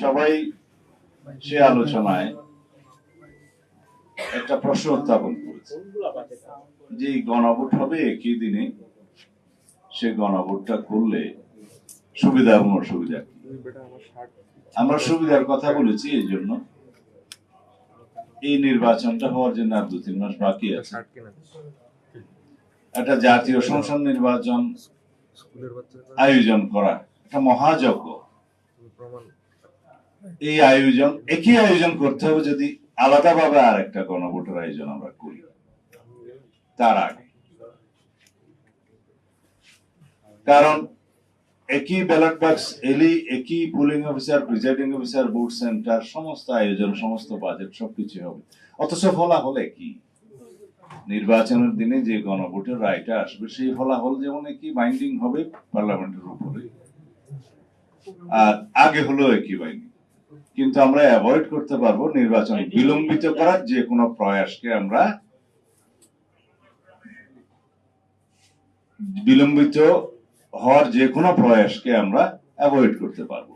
সবাই সে আলোচনায় একটা প্রশ্ন উত্থাপন করেছে। যে গণভোট হবে একই দিনে সে গণভোটটা করলে সুবিধা এবং অসুবিধা আমরা সুবিধার কথা বলেছি এই জন্য। এই নির্বাচনটা হওয়ার জন্য আর দু তিন মাস বাকি আছে। একটা জাতীয় সংসদ নির্বাচন আয়োজন করা একটা মহাযজ্ঞ। এই আয়োজন, একই আয়োজন করতে হবে যদি আলাদাভাবে আর একটা গণভোটের আয়োজন আমরা করি। তার আগে। কারণ একই ব্যালট বাক্স এলি একই polling officer presiding officer vote centre সমস্ত আয়োজন, সমস্ত বাজেট সবকিছু হবে। অথচ ফলাফল একই। নির্বাচনের দিনে যে গণভোটের রায়টা আসবে, সেই ফলাফল যেমন একই বাইন্ডিং হবে পার্লামেন্টের উপরে, আর আগে হলো একই বাইন্ডিং কিন্তু আমরা অ্যাভয়েড করতে পারব নির্বাচন বিলম্বিত করার যে কোনো প্রয়াসকে আমরা বিলম্বিত হওয়ার যে কোনো প্রয়াসকে আমরা অ্যাভয়েড করতে পারব।